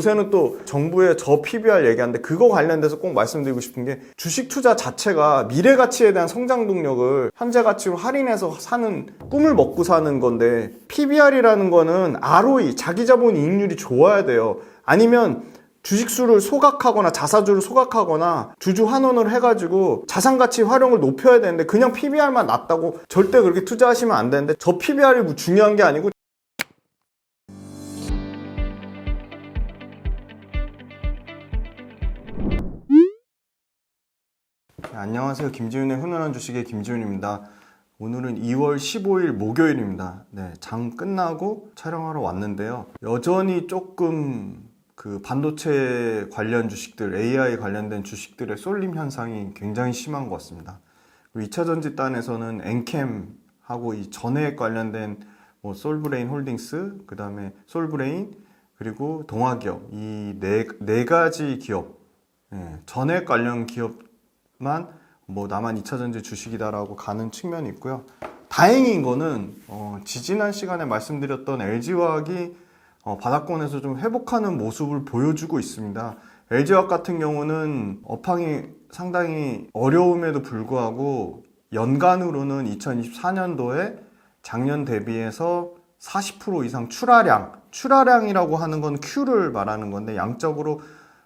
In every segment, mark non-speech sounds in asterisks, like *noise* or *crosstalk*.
요새는 또 정부의 저 PBR 얘기하는데 그거 관련돼서 꼭 말씀드리고 싶은 게 주식 투자 자체가 미래 가치에 대한 성장 동력을 현재 가치로 할인해서 사는 꿈을 먹고 사는 건데 PBR이라는 거는 ROE 자기 자본 이익률이 좋아야 돼요. 아니면 주식수를 소각하거나 자사주를 소각하거나 주주 환원을 해가지고 자산 가치 활용을 높여야 되는데 그냥 PBR만 낮다고 절대 그렇게 투자하시면 안 되는데 저 PBR이 뭐 중요한 게 아니고 안녕하세요. 김지훈의 훈훈한 주식의 김지훈입니다. 오늘은 2월 15일 목요일입니다. 네, 장 끝나고 촬영하러 왔는데요. 여전히 조금 그 반도체 관련 주식들, AI 관련된 주식들의 쏠림 현상이 굉장히 심한 것 같습니다. 그리고 2차 전지단에서는 엔캠하고 이 전해액 관련된 뭐 솔브레인 홀딩스, 그 다음에 솔브레인, 그리고 동아기업 이 네 네 가지 기업, 예, 전액 관련 기업만 뭐 나만 2차 전지 주식이다라고 가는 측면이 있고요. 다행인 거는 어, 지지난 시간에 말씀드렸던 LG화학이 어, 바닥권에서 좀 회복하는 모습을 보여주고 있습니다. LG화학 같은 경우는 업황이 상당히 어려움에도 불구하고 연간으로는 2024년도에 작년 대비해서 40% 이상 출하량, 출하량이라고 하는 건 Q를 말하는 건데 양적으로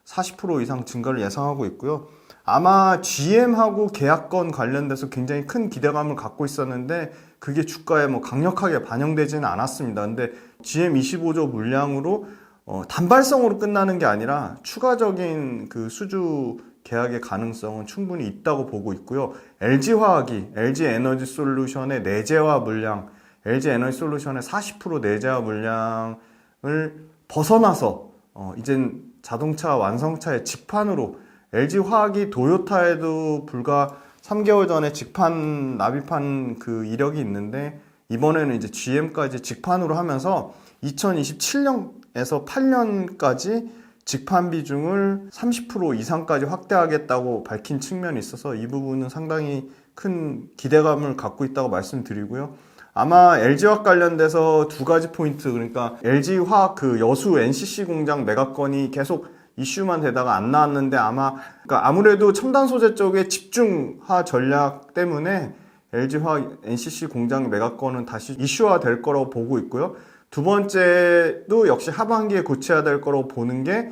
40% 이상 증가를 예상하고 있고요. 아마 GM하고 계약건 관련돼서 굉장히 큰 기대감을 갖고 있었는데 그게 주가에 뭐 강력하게 반영되지는 않았습니다. 근데 GM 25조 물량으로 어, 단발성으로 끝나는 게 아니라 추가적인 그 수주 계약의 가능성은 충분히 있다고 보고 있고요. LG화학이 LG 에너지 솔루션의 내재화 물량, LG 에너지 솔루션의 40% 내재화 물량을 벗어나서 어, 이젠 자동차 완성차의 직판으로 LG 화학이 도요타에도 불과 3개월 전에 직판 납입한 그 이력이 있는데 이번에는 이제 GM까지 직판으로 하면서 2027년에서 8년까지 직판 비중을 30% 이상까지 확대하겠다고 밝힌 측면이 있어서 이 부분은 상당히 큰 기대감을 갖고 있다고 말씀드리고요. 아마 LG화학 관련돼서 두 가지 포인트 그러니까 LG화학 그 여수 NCC 공장 매각건이 계속 이슈만 되다가 안 나왔는데 아마 그러니까 아무래도 첨단 소재 쪽에 집중화 전략 때문에 LG화학 NCC 공장 매각건은 다시 이슈화 될 거라고 보고 있고요. 두 번째도 역시 하반기에 고쳐야 될 거라고 보는 게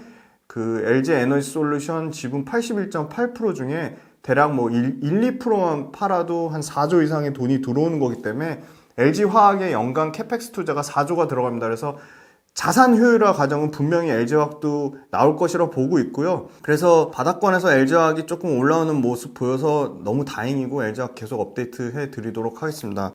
그 LG 에너지 솔루션 지분 81.8% 중에 대략 뭐 1, 2%만 팔아도 한 4조 이상의 돈이 들어오는 거기 때문에 LG 화학의 연간 캐펙스 투자가 4조가 들어갑니다. 그래서 자산 효율화 과정은 분명히 LG화학도 나올 것이라고 보고 있고요. 그래서 바닥권에서 LG화학이 조금 올라오는 모습 보여서 너무 다행이고 LG화학 계속 업데이트 해 드리도록 하겠습니다.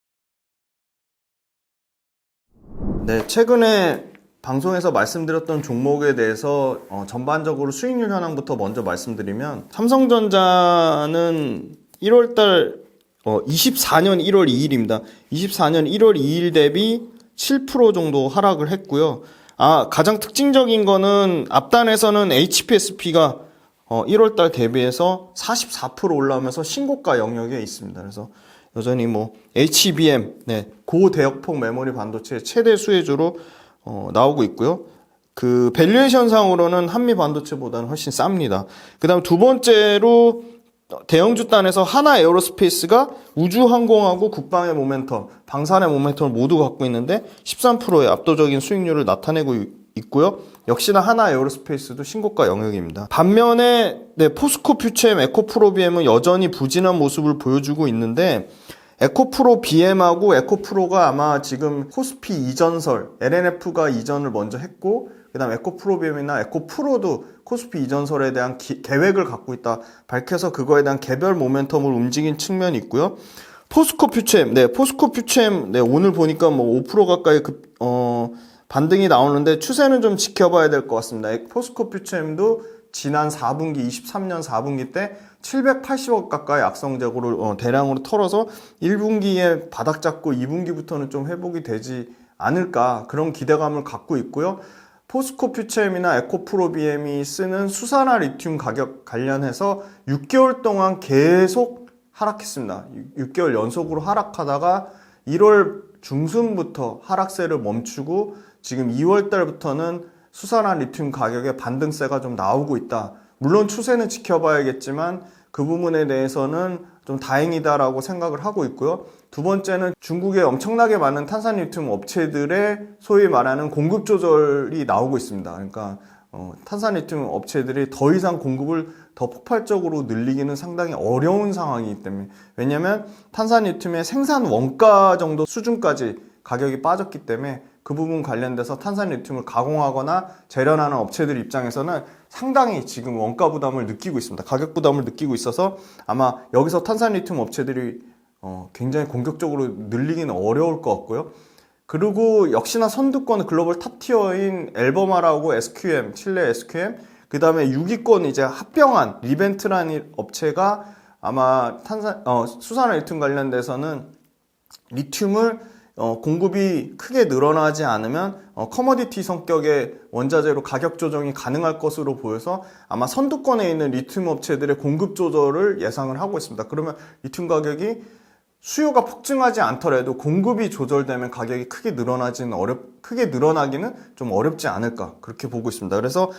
네, 최근에 방송에서 말씀드렸던 종목에 대해서 어, 전반적으로 수익률 현황부터 먼저 말씀드리면 삼성전자는 1월달 어, 24년 1월 2일입니다. 24년 1월 2일 대비 7% 정도 하락을 했고요. 아, 가장 특징적인 거는 앞단에서는 HPSP가 어, 1월 달 대비해서 44% 올라오면서 신고가 영역에 있습니다. 그래서 여전히 뭐 HBM, 네, 고대역폭 메모리 반도체 최대 수혜주로 어, 나오고 있고요. 그 밸류에이션 상으로는 한미 반도체보다는 훨씬 쌉니다. 그다음 두 번째로 대형 주 단에서 하나 에어로스페이스가 우주항공하고 국방의 모멘텀, 방산의 모멘텀을 모두 갖고 있는데 13%의 압도적인 수익률을 나타내고 있고요. 역시나 하나 에어로스페이스도 신고가 영역입니다. 반면에 네, 포스코 퓨처엠, 에코프로 비엠은 여전히 부진한 모습을 보여주고 있는데 에코프로 BM하고 에코프로가 아마 지금 코스피 이전설, LNF가 이전을 먼저 했고, 그 다음 에코프로 BM이나 에코프로도 코스피 이전설에 대한 기, 계획을 갖고 있다 밝혀서 그거에 대한 개별 모멘텀을 움직인 측면이 있고요. 포스코 퓨처엠, 네, 포스코 퓨처엠, 네, 오늘 보니까 뭐 5% 가까이 급, 어, 반등이 나오는데 추세는 좀 지켜봐야 될 것 같습니다. 포스코 퓨처엠도 지난 4분기, 23년 4분기 때 780억 가까이 악성적으로 어, 대량으로 털어서 1분기에 바닥 잡고 2분기부터는 좀 회복이 되지 않을까 그런 기대감을 갖고 있고요. 포스코 퓨처엠이나 에코프로비엠이 쓰는 수산화 리튬 가격 관련해서 6개월 동안 계속 하락했습니다. 6개월 연속으로 하락하다가 1월 중순부터 하락세를 멈추고 지금 2월 달부터는 수산화 리튬 가격에 반등세가 좀 나오고 있다. 물론 추세는 지켜봐야겠지만 그 부분에 대해서는 좀 다행이다라고 생각을 하고 있고요. 두 번째는 중국에 엄청나게 많은 탄산 리튬 업체들의 소위 말하는 공급 조절이 나오고 있습니다. 그러니까 어, 탄산 리튬 업체들이 더 이상 공급을 더 폭발적으로 늘리기는 상당히 어려운 상황이기 때문에 왜냐하면 탄산 리튬의 생산 원가 정도 수준까지 가격이 빠졌기 때문에 그 부분 관련돼서 탄산 리튬을 가공하거나 재련하는 업체들 입장에서는 상당히 지금 원가 부담을 느끼고 있습니다. 가격 부담을 느끼고 있어서 아마 여기서 탄산 리튬 업체들이 어, 굉장히 공격적으로 늘리기는 어려울 것 같고요. 그리고 역시나 선두권 글로벌 탑티어인 엘버마라고 SQM, 칠레 SQM, 그 다음에 6위권 이제 합병한 리벤트라는 업체가 아마 탄산, 어, 수산화 리튬 관련돼서는 리튬을 어, 공급이 크게 늘어나지 않으면 어, 커머디티 성격의 원자재로 가격 조정이 가능할 것으로 보여서 아마 선두권에 있는 리튬 업체들의 공급 조절을 예상을 하고 있습니다. 그러면 리튬 가격이 수요가 폭증하지 않더라도 공급이 조절되면 가격이 크게 늘어나지는 어렵 크게 늘어나기는 좀 어렵지 않을까 그렇게 보고 있습니다. 그래서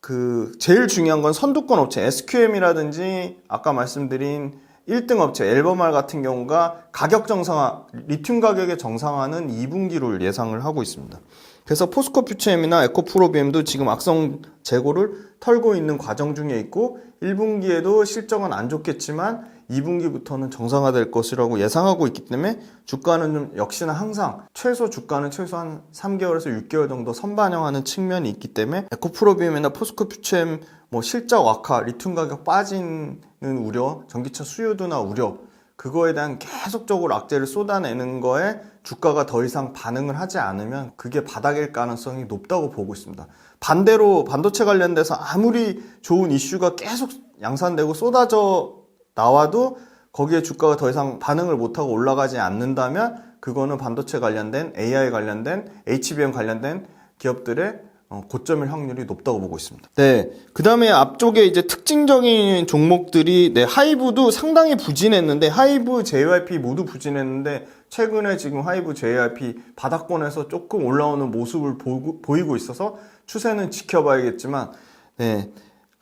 그 제일 중요한 건 선두권 업체 SQM이라든지 아까 말씀드린 1등 업체 앨범알 같은 경우가 가격 정상화 리튬 가격의 정상화는 2분기로 예상을 하고 있습니다. 그래서 포스코 퓨처엠이나 에코프로비엠도 지금 악성 재고를 털고 있는 과정 중에 있고 1분기에도 실적은 안 좋겠지만 2분기부터는 정상화될 것이라고 예상하고 있기 때문에 주가는 좀 역시나 항상 최소 주가는 최소한 3개월에서 6개월 정도 선반영하는 측면이 있기 때문에 에코프로비엠이나 포스코 퓨처엠 뭐 실적 악화, 리튬 가격 빠지는 우려, 전기차 수요도나 우려 그거에 대한 계속적으로 악재를 쏟아내는 거에 주가가 더 이상 반응을 하지 않으면 그게 바닥일 가능성이 높다고 보고 있습니다. 반대로 반도체 관련돼서 아무리 좋은 이슈가 계속 양산되고 쏟아져 나와도 거기에 주가가 더 이상 반응을 못하고 올라가지 않는다면 그거는 반도체 관련된 AI 관련된 HBM 관련된 기업들의 어, 고점일 확률이 높다고 보고 있습니다. 네. 그 다음에 앞쪽에 이제 특징적인 종목들이, 네, 하이브도 상당히 부진했는데, 하이브, JYP 모두 부진했는데, 최근에 지금 하이브, JYP 바닥권에서 조금 올라오는 모습을 보이고 있어서 추세는 지켜봐야겠지만, 네.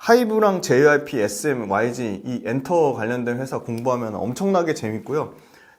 하이브랑 JYP, SM, YG, 이 엔터 관련된 회사 공부하면 엄청나게 재밌고요.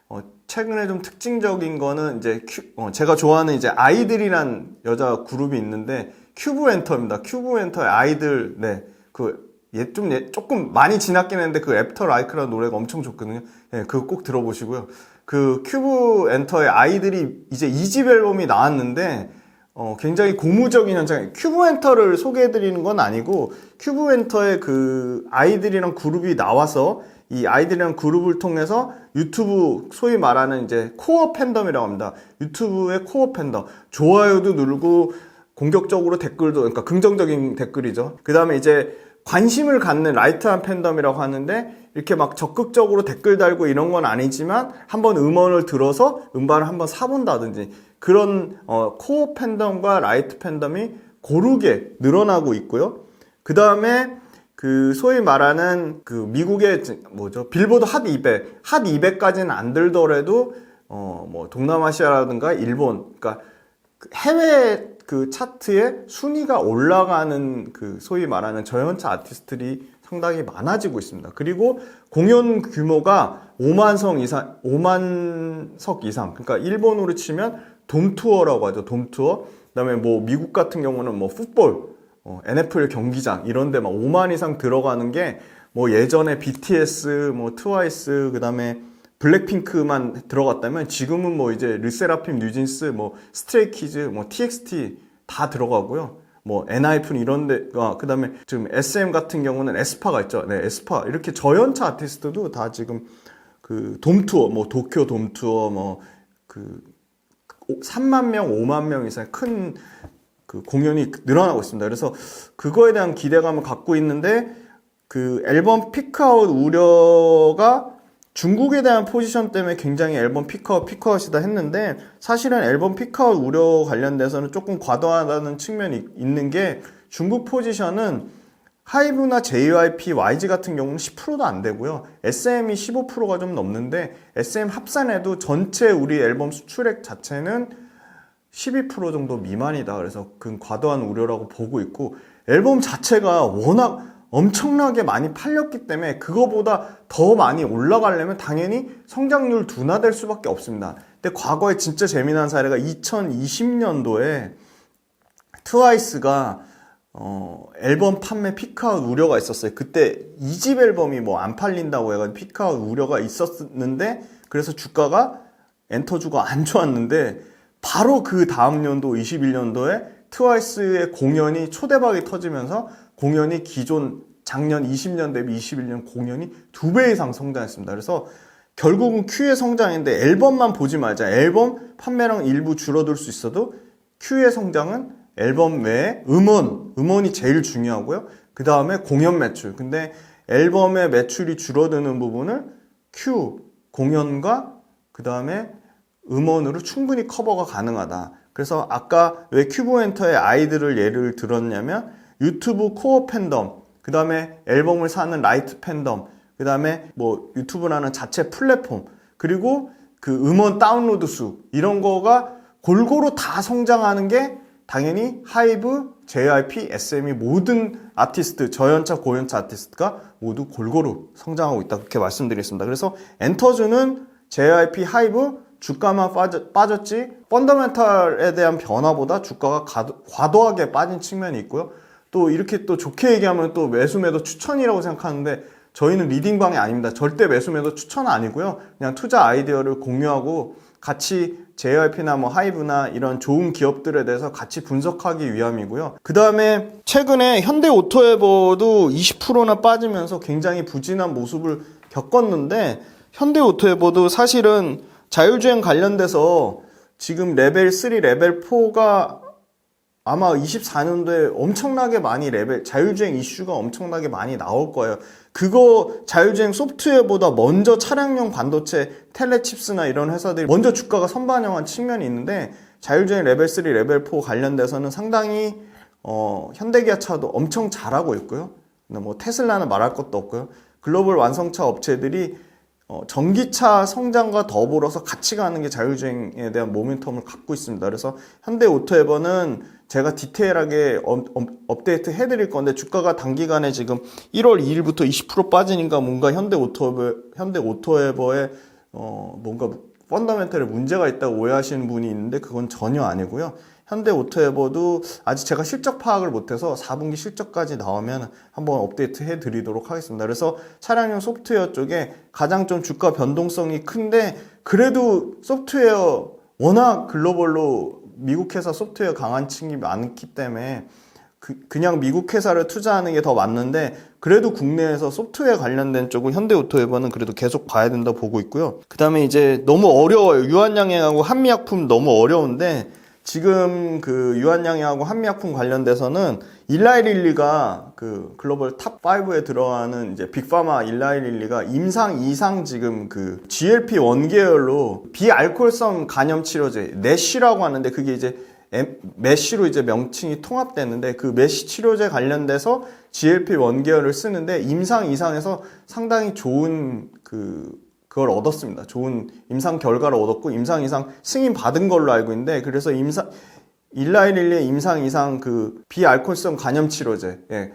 어, 최근에 좀 특징적인 거는 이제 큐, 어, 제가 좋아하는 이제 아이들이란 여자 그룹이 있는데 큐브 엔터입니다. 큐브 엔터의 아이들, 네, 그 예 좀 예, 조금 많이 지났긴 했는데 그 애프터 라이크라는 노래가 엄청 좋거든요. 예, 그거 꼭 들어보시고요. 그 큐브 엔터의 아이들이 이제 2집 앨범이 나왔는데 어, 굉장히 고무적인 현상. 큐브 엔터를 소개해드리는 건 아니고 큐브 엔터의 그 아이들이랑 그룹이 나와서 이 아이들이랑 그룹을 통해서 유튜브 소위 말하는 이제 코어 팬덤이라고 합니다. 유튜브의 코어 팬덤. 좋아요도 누르고 공격적으로 댓글도 그러니까 긍정적인 댓글이죠. 그 다음에 이제 관심을 갖는 라이트한 팬덤이라고 하는데 이렇게 막 적극적으로 댓글 달고 이런 건 아니지만 한번 음원을 들어서 음반을 한번 사본다든지 그런 어, 코어 팬덤과 라이트 팬덤이 고르게 늘어나고 있고요. 그 다음에 그 소위 말하는 그 미국의 뭐죠 빌보드 핫 200, 핫 200까지는 안 들더라도 어 뭐 동남아시아라든가 일본, 그러니까 해외 그 차트에 순위가 올라가는 그 소위 말하는 저연차 아티스트들이 상당히 많아지고 있습니다. 그리고 공연 규모가 5만 성 이상, 5만 석 이상. 그러니까 일본으로 치면 돔 투어라고 하죠. 돔 투어. 그다음에 뭐 미국 같은 경우는 뭐 풋볼, 어, NFL 경기장 이런 데 막 5만 이상 들어가는 게 뭐 예전에 BTS, 뭐 트와이스, 그다음에 블랙핑크만 들어갔다면 지금은 뭐 이제 르세라핌, 뉴진스, 뭐 스트레이키즈, 뭐 TXT 다 들어가고요. 뭐 엔하이픈 이런 데, 아, 그 다음에 지금 SM 같은 경우는 에스파가 있죠. 네, 에스파. 이렇게 저연차 아티스트도 다 지금 그 돔투어, 뭐 도쿄 돔투어, 뭐그 3만 명, 5만 명 이상 큰 그 공연이 늘어나고 있습니다. 그래서 그거에 대한 기대감을 갖고 있는데 그 앨범 피크아웃 우려가 중국에 대한 포지션 때문에 굉장히 앨범 피크아웃, 피크아웃이다 했는데 사실은 앨범 피크아웃 우려 관련돼서는 조금 과도하다는 측면이 있는 게 중국 포지션은 하이브나 JYP, YG 같은 경우는 10%도 안 되고요. SM이 15%가 좀 넘는데 SM 합산해도 전체 우리 앨범 수출액 자체는 12% 정도 미만이다. 그래서 그 과도한 우려라고 보고 있고 앨범 자체가 워낙 엄청나게 많이 팔렸기 때문에 그거보다 더 많이 올라가려면 당연히 성장률 둔화될 수밖에 없습니다. 근데 과거에 진짜 재미난 사례가 2020년도에 트와이스가 어, 앨범 판매 피크아웃 우려가 있었어요. 그때 2집 앨범이 뭐 안 팔린다고 해가지고 피크아웃 우려가 있었는데 그래서 주가가 엔터주가 안 좋았는데 바로 그 다음 연도 21년도에 트와이스의 공연이 초대박이 터지면서 공연이 기존 작년 20년 대비 21년 공연이 두 배 이상 성장했습니다. 그래서 결국은 Q의 성장인데 앨범만 보지 말자. 앨범 판매량 일부 줄어들 수 있어도 Q의 성장은 앨범 외에 음원, 음원이 제일 중요하고요. 그 다음에 공연 매출. 근데 앨범의 매출이 줄어드는 부분을 Q, 공연과 그 다음에 음원으로 충분히 커버가 가능하다. 그래서 아까 왜 큐브엔터의 아이들을 예를 들었냐면 유튜브 코어 팬덤, 그 다음에 앨범을 사는 라이트 팬덤, 그 다음에 뭐 유튜브라는 자체 플랫폼, 그리고 그 음원 다운로드 수, 이런 거가 골고루 다 성장하는 게 당연히 하이브, JYP, SM이 모든 아티스트, 저연차, 고연차 아티스트가 모두 골고루 성장하고 있다. 그렇게 말씀드리겠습니다. 그래서 엔터주는 JYP, 하이브, 주가만 빠졌, 빠졌 지 펀더멘탈에 대한 변화보다 주가가 과도, 과도하게 빠진 측면이 있고요. 또 이렇게 또 좋게 얘기하면 또 매수 매도 추천이라고 생각하는데 저희는 리딩방이 아닙니다. 절대 매수 매도 추천은 아니고요. 그냥 투자 아이디어를 공유하고 같이 JYP나 뭐 하이브나 이런 좋은 기업들에 대해서 같이 분석하기 위함이고요. 그 다음에 최근에 현대 오토에버도 20%나 빠지면서 굉장히 부진한 모습을 겪었는데 현대 오토에버도 사실은 자율주행 관련돼서 지금 레벨 3, 레벨 4가 아마 24년도에 엄청나게 많이 레벨 자율주행 이슈가 엄청나게 많이 나올 거예요. 그거 자율주행 소프트웨어보다 먼저 차량용 반도체 텔레칩스나 이런 회사들이 먼저 주가가 선반영한 측면이 있는데 자율주행 레벨 3, 레벨 4 관련돼서는 상당히 어, 현대기아차도 엄청 잘하고 있고요. 뭐 테슬라는 말할 것도 없고요. 글로벌 완성차 업체들이 어, 전기차 성장과 더불어서 같이 가는 게 자율주행에 대한 모멘텀을 갖고 있습니다. 그래서 현대 오토에버는 제가 디테일하게 업, 업 데이트 해드릴 건데 주가가 단기간에 지금 1월 2일부터 20% 빠지니까 뭔가 현대 오토에버 현대 오토에버에 어, 뭔가 펀더멘털에 문제가 있다고 오해하시는 분이 있는데 그건 전혀 아니고요. 현대 오토에버도 아직 제가 실적 파악을 못해서 4분기 실적까지 나오면 한번 업데이트 해드리도록 하겠습니다. 그래서 차량용 소프트웨어 쪽에 가장 좀 주가 변동성이 큰데 그래도 소프트웨어 워낙 글로벌로 미국 회사 소프트웨어 강한 층이 많기 때문에 그, 그냥 미국 회사를 투자하는 게 더 맞는데 그래도 국내에서 소프트웨어 관련된 쪽은 현대오토에버는 그래도 계속 봐야 된다 보고 있고요. 그 다음에 이제 너무 어려워요. 유한양행하고 한미약품 너무 어려운데 지금 그 유한양행하고 한미약품 관련돼서는 일라이릴리가 그 글로벌 탑 5에 들어가는 이제 빅파마 일라이릴리가 임상 이상 지금 그 GLP 원계열로 비알코올성 간염 치료제 내쉬라고 하는데 그게 이제 메쉬로 이제 명칭이 통합됐는데 그 메쉬 치료제 관련돼서 GLP 원계열을 쓰는데 임상 이상에서 상당히 좋은 그 그걸 얻었습니다. 좋은 임상 결과를 얻었고 임상 이상 승인 받은 걸로 알고 있는데 그래서 임상 일라이릴리의 임상 이상 그 비알코올성 간염 치료제 예.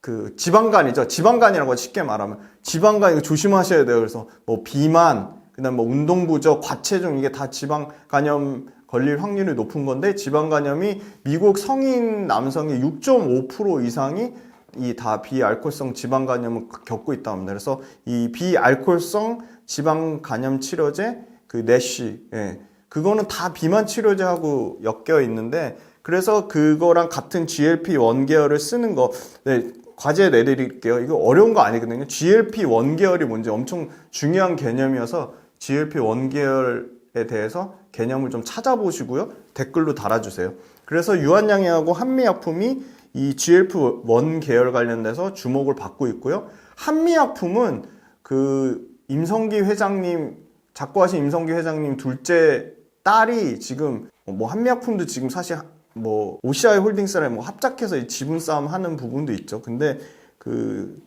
그 지방간이죠. 지방간이라고 쉽게 말하면 지방간 이거 조심하셔야 돼요. 그래서 뭐 비만 그다음 뭐 운동 부족, 과체중 이게 다 지방 간염 걸릴 확률이 높은 건데 지방 간염이 미국 성인 남성의 6.5% 이상이 이 다 비알코올성 지방 간염을 겪고 있다 합니다. 그래서 이 비알코올성 지방 간염 치료제 그 내쉬 예. 그거는 다 비만 치료제하고 엮여 있는데 그래서 그거랑 같은 GLP 원계열을 쓰는 거 네, 과제 내드릴게요. 이거 어려운 거 아니거든요. GLP 원계열이 뭔지 엄청 중요한 개념이어서 GLP 원계열에 대해서 개념을 좀 찾아보시고요. 댓글로 달아주세요. 그래서 유한양행하고 한미약품이 이 GLP-1 계열 관련돼서 주목을 받고 있고요. 한미약품은 그 임성기 회장님 작고하신 임성기 회장님 둘째 딸이 지금 뭐 한미약품도 지금 사실 뭐 OCI 홀딩스랑 뭐 합작해서 지분 싸움 하는 부분도 있죠. 근데 그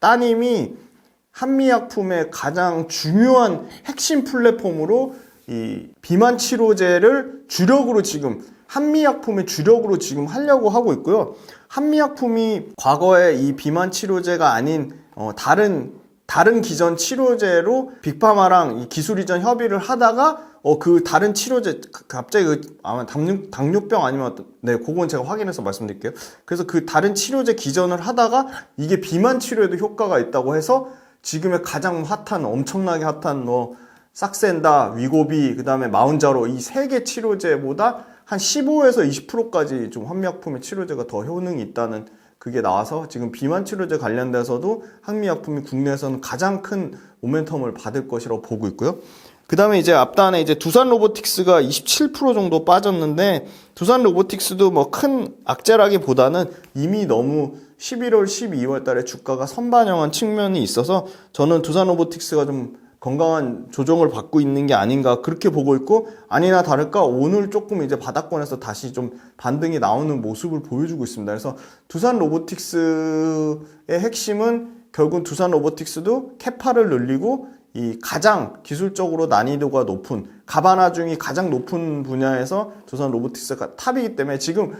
따님이 한미약품의 가장 중요한 핵심 플랫폼으로 이 비만 치료제를 주력으로 지금 한미약품의 주력으로 지금 하려고 하고 있고요. 한미약품이 과거에 이 비만 치료제가 아닌 어, 다른 다른 기존 치료제로 빅파마랑 이 기술 이전 협의를 하다가 어 그 다른 치료제 그- 갑자기 그 아마 당뇨, 당뇨병 아니면 네 그건 제가 확인해서 말씀드릴게요. 그래서 그 다른 치료제 기전을 하다가 이게 비만 치료에도 효과가 있다고 해서 지금의 가장 핫한 엄청나게 핫한 뭐 싹센다, 위고비, 그다음에 마운자로 이 세 개 치료제보다 한 15에서 20%까지 좀 한미약품의 치료제가 더 효능이 있다는 그게 나와서 지금 비만 치료제 관련돼서도 한미약품이 국내에서는 가장 큰 모멘텀을 받을 것이라고 보고 있고요. 그 다음에 이제 앞단에 이제 두산 로보틱스가 27% 정도 빠졌는데 두산 로보틱스도 뭐 큰 악재라기보다는 이미 너무 11월, 12월 달에 주가가 선반영한 측면이 있어서 저는 두산 로보틱스가 좀 건강한 조정을 받고 있는 게 아닌가 그렇게 보고 있고 아니나 다를까 오늘 조금 이제 바닥권에서 다시 좀 반등이 나오는 모습을 보여주고 있습니다. 그래서 두산 로보틱스의 핵심은 결국 두산 로보틱스도 캐파를 늘리고 이 가장 기술적으로 난이도가 높은 가바나 중이 가장 높은 분야에서 두산 로보틱스가 탑이기 때문에 지금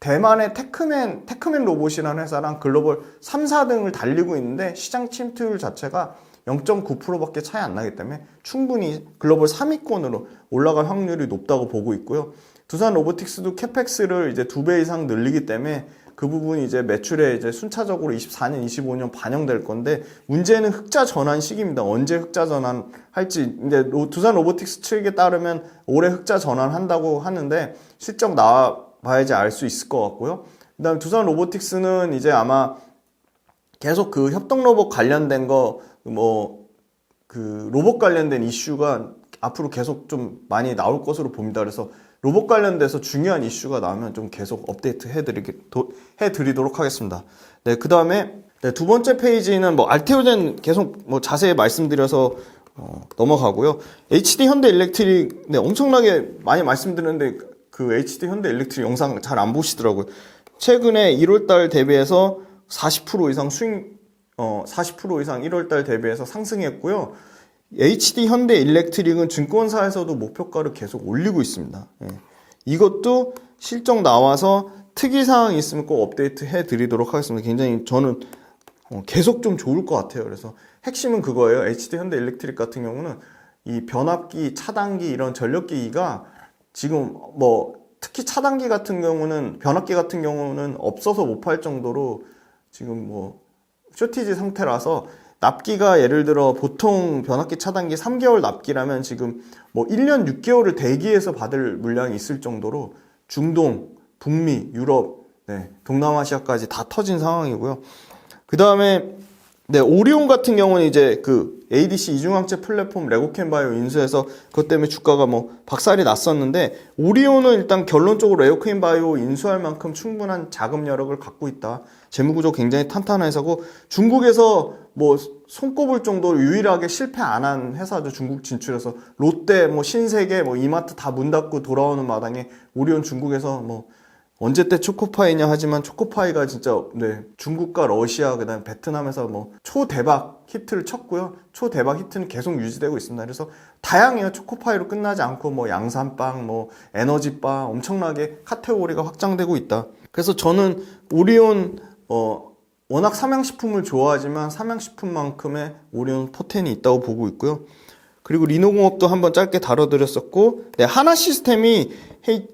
대만의 테크맨 테크맨 로봇이라는 회사랑 글로벌 3, 4등을 달리고 있는데 시장 침투율 자체가 0.9%밖에 차이 안 나기 때문에 충분히 글로벌 3위권으로 올라갈 확률이 높다고 보고 있고요. 두산 로보틱스도 캐펙스를 이제 두 배 이상 늘리기 때문에 그 부분이 이제 매출에 이제 순차적으로 24년, 25년 반영될 건데 문제는 흑자 전환 시기입니다. 언제 흑자 전환 할지 로- 두산 로보틱스 측에 따르면 올해 흑자 전환한다고 하는데 실적 나와 봐야지 알 수 있을 것 같고요. 그다음 두산 로보틱스는 이제 아마 계속 그 협동 로봇 관련된 거 뭐 그 로봇 관련된 이슈가 앞으로 계속 좀 많이 나올 것으로 봅니다. 그래서 로봇 관련돼서 중요한 이슈가 나오면 좀 계속 업데이트 해드리기, 도- 해드리도록 하겠습니다. 네, 그 다음에 네, 두 번째 페이지는 뭐 알테오젠 계속 뭐 자세히 말씀드려서 어, 넘어가고요. HD 현대 일렉트릭 네, 엄청나게 많이 말씀드렸는데 그 HD 현대 일렉트릭 영상 잘 안 보시더라고요. 최근에 1월달 대비해서 40% 이상 수익 어, 40% 이상 1월달 대비해서 상승했고요. HD 현대 일렉트릭은 증권사에서도 목표가를 계속 올리고 있습니다. 예. 이것도 실적 나와서 특이 사항이 있으면 꼭 업데이트 해 드리도록 하겠습니다. 굉장히 저는 어, 계속 좀 좋을 것 같아요. 그래서 핵심은 그거예요. HD 현대 일렉트릭 같은 경우는 이 변압기, 차단기 이런 전력기기가 지금 뭐 특히 차단기 같은 경우는 변압기 같은 경우는 없어서 못 팔 정도로 지금 뭐 쇼티지 상태라서 납기가 예를 들어 보통 변압기 차단기 3개월 납기라면 지금 뭐 1년 6개월을 대기해서 받을 물량이 있을 정도로 중동, 북미, 유럽, 네, 동남아시아까지 다 터진 상황이고요. 그 다음에 네, 오리온 같은 경우는 이제 그 ADC 이중항체 플랫폼 레고캔바이오 인수해서 그것 때문에 주가가 뭐 박살이 났었는데 오리온은 일단 결론적으로 레고캔바이오 인수할 만큼 충분한 자금 여력을 갖고 있다. 재무구조 굉장히 탄탄한 회사고 중국에서 뭐 손꼽을 정도로 유일하게 실패 안 한 회사죠. 중국 진출해서. 롯데, 뭐 신세계, 뭐 이마트 다 문 닫고 돌아오는 마당에 오리온 중국에서 뭐 언제 때 초코파이냐 하지만 초코파이가 진짜 네 중국과 러시아 그다음 베트남에서 뭐 초대박 히트를 쳤고요. 초대박 히트는 계속 유지되고 있습니다. 그래서 다양해요. 초코파이로 끝나지 않고 뭐 양산빵 뭐 에너지바 엄청나게 카테고리가 확장되고 있다. 그래서 저는 오리온 어 워낙 삼양식품을 좋아하지만 삼양식품만큼의 오리온 포텐이 있다고 보고 있고요 그리고 리노공업도 한번 짧게 다뤄드렸었고 네 하나 시스템이 헤이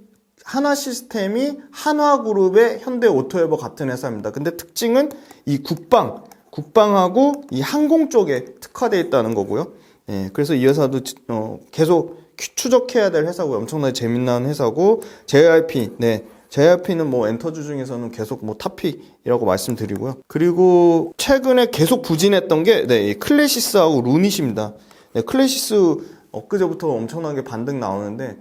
하나 시스템이 한화그룹의 현대 오토에버 같은 회사입니다. 근데 특징은 이 국방, 국방하고 이 항공 쪽에 특화되어 있다는 거고요. 예, 그래서 이 회사도 어, 계속 추적해야 될 회사고 엄청나게 재미난 회사고 JRP, 네. JRP는 뭐 엔터주 중에서는 계속 뭐 탑픽이라고 말씀드리고요. 그리고 최근에 계속 부진했던 게 네, 이 클래시스하고 루닛입니다. 네, 클래시스 엊그제부터 엄청나게 반등 나오는데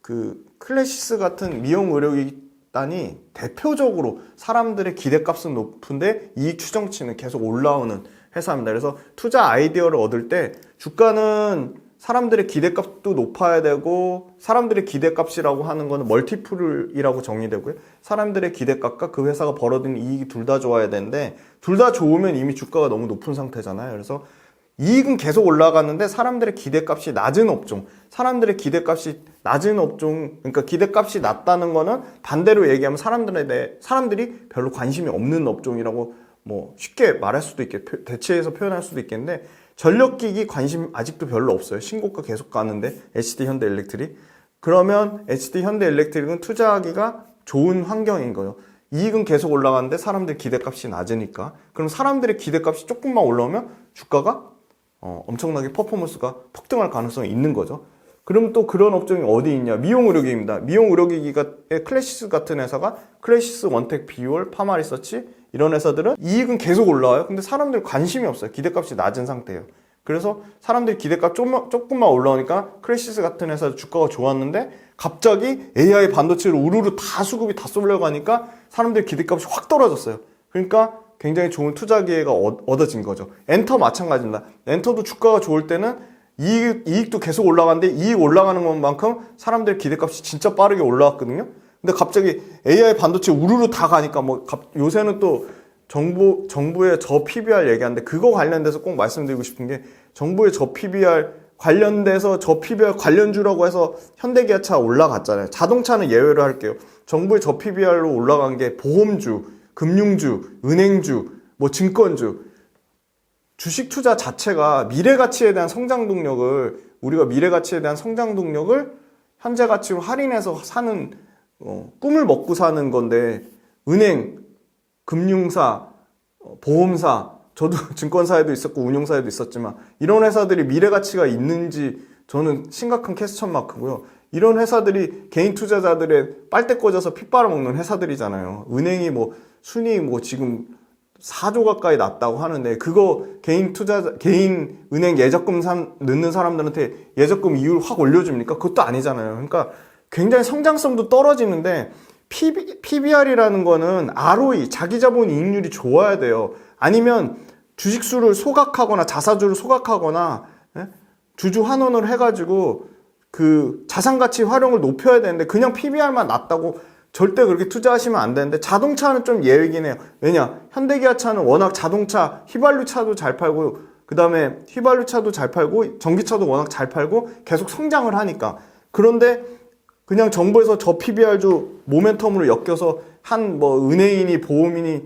그 클래시스 같은 미용 의료기단이 대표적으로 사람들의 기대값은 높은데 이익 추정치는 계속 올라오는 회사입니다. 그래서 투자 아이디어를 얻을 때 주가는 사람들의 기대값도 높아야 되고 사람들의 기대값이라고 하는 거는 멀티플이라고 정의되고요. 사람들의 기대값과 그 회사가 벌어들인 이익이 둘 다 좋아야 되는데 둘 다 좋으면 이미 주가가 너무 높은 상태잖아요. 그래서 이익은 계속 올라갔는데 사람들의 기대값이 낮은 업종, 사람들의 기대값이 낮은 업종, 그러니까 기대값이 낮다는 거는 반대로 얘기하면 사람들에 대해 사람들이 별로 관심이 없는 업종이라고 뭐 쉽게 말할 수도 있겠, 표- 대체해서 표현할 수도 있겠는데 전력기기 관심 아직도 별로 없어요. 신고가 계속 가는데 HD 현대 일렉트릭. 그러면 HD 현대 일렉트릭은 투자하기가 좋은 환경인 거예요. 이익은 계속 올라가는데 사람들 기대값이 낮으니까. 그럼 사람들의 기대값이 조금만 올라오면 주가가 어, 엄청나게 퍼포먼스가 폭등할 가능성이 있는 거죠. 그럼 또 그런 업종이 어디 있냐? 미용 의료기기입니다. 미용 의료기기가 클래시스 같은 회사가 클래시스, 원텍, 비올, 파마 리서치 이런 회사들은 이익은 계속 올라와요. 근데 사람들 관심이 없어요. 기대값이 낮은 상태예요. 그래서 사람들이 기대값 조금만, 올라오니까 클래시스 같은 회사 주가가 좋았는데 갑자기 AI 반도체로 우르르 다 수급이 다 쏠려가니까 사람들 기대값이 확 떨어졌어요. 그러니까 굉장히 좋은 투자 기회가 얻- 얻어진 거죠. 엔터 마찬가지입니다. 엔터도 주가가 좋을 때는 이익, 이익도 계속 올라가는데 이익 올라가는 것만큼 사람들 기대값이 진짜 빠르게 올라왔거든요. 근데 갑자기 AI 반도체 우르르 다 가니까 뭐 갑- 요새는 또 정부 정부의 저 PBR 얘기하는데 그거 관련돼서 꼭 말씀드리고 싶은 게 정부의 저 PBR 관련돼서 저 PBR 관련주라고 해서 현대기아차 올라갔잖아요. 자동차는 예외로 할게요. 정부의 저 PBR로 올라간 게 보험주, 금융주, 은행주, 뭐 증권주 주식 투자 자체가 미래 가치에 대한 성장 동력을 우리가 미래 가치에 대한 성장 동력을 현재 가치로 할인해서 사는 어, 꿈을 먹고 사는 건데 은행, 금융사, 어, 보험사, 저도 *laughs* 증권사에도 있었고 운용사에도 있었지만 이런 회사들이 미래 가치가 있는지 저는 심각한 캐스천 마크고요. 이런 회사들이 개인 투자자들의 빨대 꽂아서 피 빨아먹는 회사들이잖아요. 은행이 뭐 순이 뭐 지금 4조 가까이 났다고 하는데 그거 개인 투자 개인 은행 예적금 산, 넣는 사람들한테 예적금 이율 확 올려줍니까? 그것도 아니잖아요. 그러니까 굉장히 성장성도 떨어지는데 PB, PBR이라는 거는 ROE 자기 자본 이익률이 좋아야 돼요. 아니면 주식수를 소각하거나 자사주를 소각하거나 예? 주주 환원을 해가지고 그 자산 가치 활용을 높여야 되는데 그냥 PBR만 낮다고 절대 그렇게 투자하시면 안 되는데 자동차는 좀 예외긴 해요. 왜냐? 현대기아차는 워낙 자동차 휘발유 차도 잘 팔고 그 다음에 휘발유 차도 잘 팔고 전기차도 워낙 잘 팔고 계속 성장을 하니까. 그런데 그냥 정부에서 저 PBR주 모멘텀으로 엮여서 한 뭐 은행이니 보험이니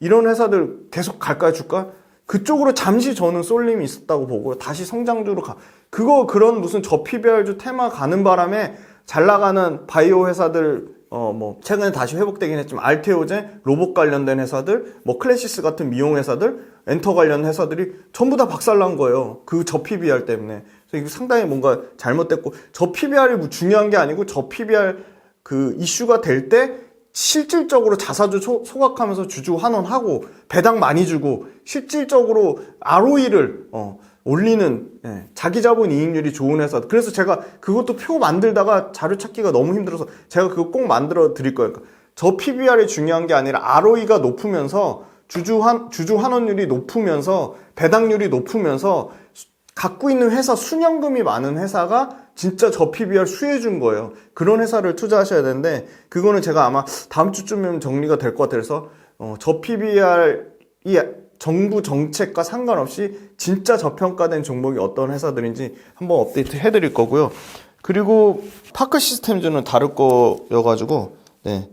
이런 회사들 계속 갈까요 줄까? 그쪽으로 잠시 저는 쏠림이 있었다고 보고요. 다시 성장주로 가. 그거 그런 무슨 저 PBR주 테마 가는 바람에 잘 나가는 바이오 회사들 어 뭐 최근에 다시 회복되긴 했지만 알테오제 로봇 관련된 회사들 뭐 클래시스 같은 미용 회사들 엔터 관련 회사들이 전부 다 박살난 거예요. 그 저 PBR 때문에. 그래서 상당히 뭔가 잘못됐고 저 PBR이 뭐 중요한 게 아니고 저 PBR 그 이슈가 될 때 실질적으로 자사주 소, 소각하면서 주주 환원하고 배당 많이 주고 실질적으로 ROE를 어, 올리는 예, 자기 자본 이익률이 좋은 회사. 그래서 제가 그것도 표 만들다가 자료 찾기가 너무 힘들어서 제가 그거 꼭 만들어 드릴 거예요. 그러니까 저 PBR이 중요한 게 아니라 ROE가 높으면서 주주 환 주주 환원율이 높으면서 배당률이 높으면서 수- 갖고 있는 회사 수년금이 많은 회사가 진짜 저 PBR 수혜 준 거예요. 그런 회사를 투자하셔야 되는데 그거는 제가 아마 다음 주쯤이면 정리가 될 것 같아서 어, 저 PBR이 정부 정책과 상관없이 진짜 저평가된 종목이 어떤 회사들인지 한번 업데이트 해드릴 거고요. 그리고 파크 시스템즈는 다를 거여가지고 네,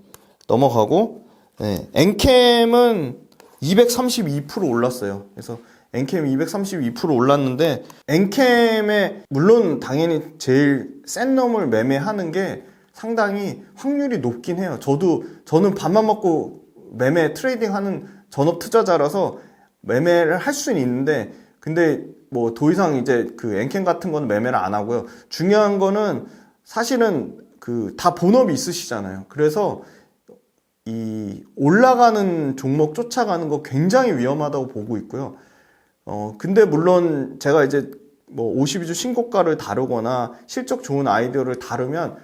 넘어가고 네, 엔캠은 232% 올랐어요. 그래서 엔캠 232% 올랐는데 엔캠에 물론 당연히 제일 센 놈을 매매하는 게 상당히 확률이 높긴 해요. 저도 저는 밥만 먹고 매매 트레이딩하는 전업 투자자라서 매매를 할 수는 있는데 근데 뭐 더 이상 이제 그 엔캠 같은 거는 매매를 안 하고요. 중요한 거는 사실은 그 다 본업이 있으시잖아요. 그래서 이 올라가는 종목 쫓아가는 거 굉장히 위험하다고 보고 있고요. 어, 근데 물론 제가 이제 뭐 52주 신고가를 다루거나 실적 좋은 아이디어를 다루면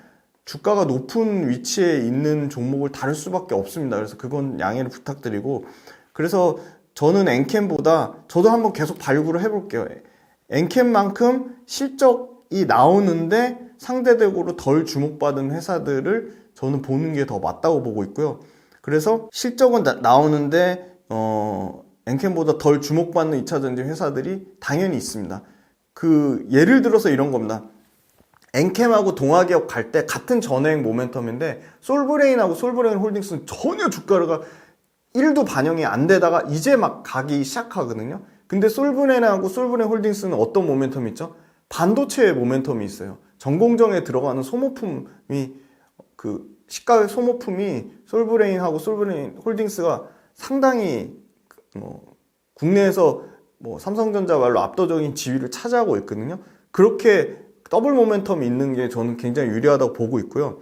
주가가 높은 위치에 있는 종목을 다룰 수밖에 없습니다. 그래서 그건 양해를 부탁드리고 그래서 저는 엔캠보다 저도 한번 계속 발굴을 해볼게요. 엔캠만큼 실적이 나오는데 상대적으로 덜 주목받은 회사들을 저는 보는 게 더 맞다고 보고 있고요. 그래서 실적은 나, 나오는데 어 엔캠보다 덜 주목받는 2차 전지 회사들이 당연히 있습니다. 그 예를 들어서 이런 겁니다. 엔캠하고 동아기업 갈 때 같은 전행 모멘텀인데 솔브레인하고 솔브레인 홀딩스는 전혀 주가가 1도 반영이 안 되다가 이제 막 가기 시작하거든요. 근데 솔브레인하고 솔브레인 홀딩스는 어떤 모멘텀이 있죠? 반도체의 모멘텀이 있어요. 전공정에 들어가는 소모품이 그 시가의 소모품이 솔브레인하고 솔브레인 홀딩스가 상당히 뭐 국내에서 뭐 삼성전자 말로 압도적인 지위를 차지하고 있거든요. 그렇게 더블 모멘텀이 있는 게 저는 굉장히 유리하다고 보고 있고요.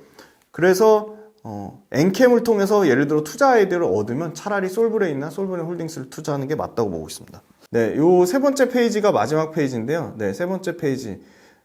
그래서 어, 엔캠을 통해서 예를 들어 투자 아이디어를 얻으면 차라리 솔브레인이나 솔브레인 홀딩스를 투자하는 게 맞다고 보고 있습니다. 네, 요 세 번째 페이지가 마지막 페이지인데요. 네, 세 번째 페이지.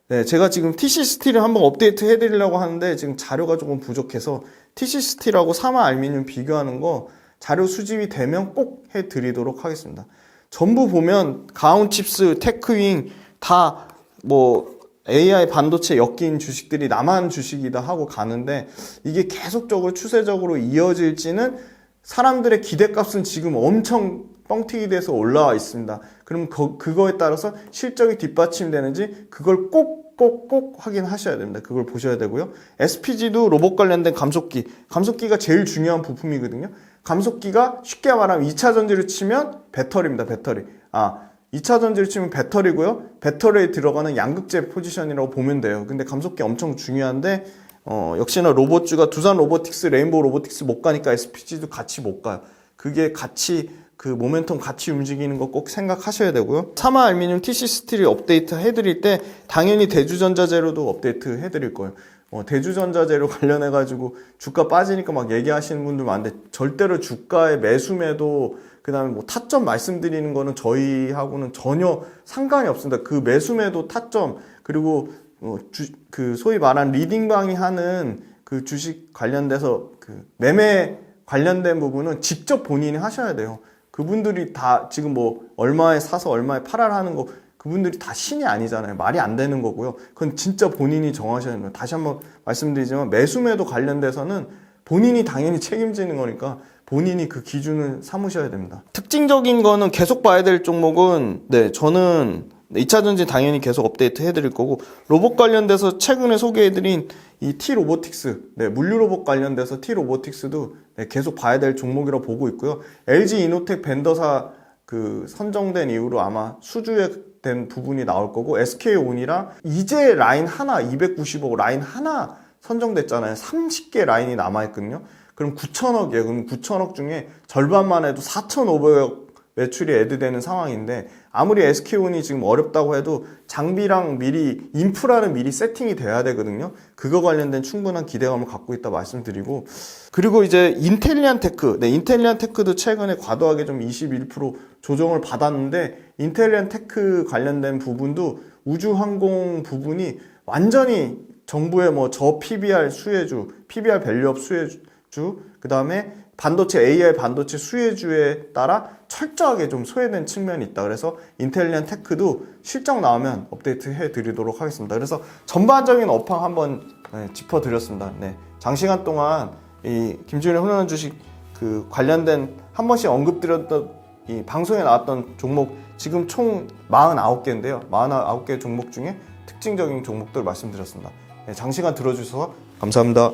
네, 제가 지금 TC 스틸을 한번 업데이트 해드리려고 하는데 지금 자료가 조금 부족해서 TC 스틸하고 사마 알미늄 비교하는 거 자료 수집이 되면 꼭 해드리도록 하겠습니다. 전부 보면 가온칩스, 테크윙 다 뭐 AI 반도체 엮인 주식들이 남한 주식이다 하고 가는데 이게 계속적으로 추세적으로 이어질지는 사람들의 기대값은 지금 엄청 뻥튀기 돼서 올라와 있습니다. 그럼 거- 그거에 따라서 실적이 뒷받침되는지 그걸 꼭, 꼭, 꼭 확인하셔야 됩니다. 그걸 보셔야 되고요. SPG도 로봇 관련된 감속기. 감속기가 제일 중요한 부품이거든요. 감속기가 쉽게 말하면 2차 전지를 치면 배터리입니다. 배터리. 아, 2차 전지를 치면 배터리고요. 배터리에 들어가는 양극재 포지션이라고 보면 돼요. 근데 감속기 엄청 중요한데 어, 역시나 로봇주가 두산 로보틱스, 레인보우 로보틱스 못 가니까 SPG도 같이 못 가요. 그게 같이 그 모멘텀 같이 움직이는 거 꼭 생각하셔야 되고요. 사마 알미늄 TC 스틸이 업데이트 해드릴 때 당연히 대주전자재료도 업데이트 해드릴 거예요. 어, 대주전자재료 관련해가지고 주가 빠지니까 막 얘기하시는 분들 많은데 절대로 주가의 매수매도 그 다음에 뭐 타점 말씀드리는 거는 저희하고는 전혀 상관이 없습니다. 그 매수매도 타점 그리고 어, 주, 그 소위 말한 리딩방이 하는 그 주식 관련돼서 그 매매 관련된 부분은 직접 본인이 하셔야 돼요. 그분들이 다 지금 뭐 얼마에 사서 얼마에 팔아라 하는 거 그분들이 다 신이 아니잖아요. 말이 안 되는 거고요. 그건 진짜 본인이 정하셔야 돼요. 다시 한번 말씀드리지만 매수매도 관련돼서는 본인이 당연히 책임지는 거니까 본인이 그 기준을 삼으셔야 됩니다. 특징적인 거는 계속 봐야 될 종목은 네, 저는 2차 전지 당연히 계속 업데이트 해드릴 거고 로봇 관련돼서 최근에 소개해드린 이 T 로보틱스, 네, 물류 로봇 관련돼서 T 로보틱스도 네, 계속 봐야 될 종목이라고 보고 있고요. LG 이노텍 벤더사 그 선정된 이후로 아마 수주된 부분이 나올 거고 SK온이랑 이제 라인 하나 295억 라인 하나 선정됐잖아요. 30개 라인이 남아 있거든요. 그럼 9천억이에요. 그럼 9천억 중에 절반만 해도 4,500억 매출이 애드되는 상황인데 아무리 SK온이 지금 어렵다고 해도 장비랑 미리 인프라는 미리 세팅이 돼야 되거든요. 그거 관련된 충분한 기대감을 갖고 있다 말씀드리고 그리고 이제 인텔리안 테크, 네 인텔리안 테크도 최근에 과도하게 좀 21% 조정을 받았는데 인텔리안 테크 관련된 부분도 우주항공 부분이 완전히 정부의 뭐 저 PBR 수혜주, PBR 밸류업 수혜주, 그 다음에 반도체 AI 반도체 수혜주에 따라 철저하게 좀 소외된 측면이 있다. 그래서 인텔리안 테크도 실적 나오면 업데이트 해드리도록 하겠습니다. 그래서 전반적인 업황 한번 네, 짚어드렸습니다. 네, 장시간 동안 이 김준일 훈훈한 주식 그 관련된 한 번씩 언급드렸던 이 방송에 나왔던 종목 지금 총 49개인데요. 49개 종목 중에 특징적인 종목들 말씀드렸습니다. 네, 장시간 들어주셔서 감사합니다.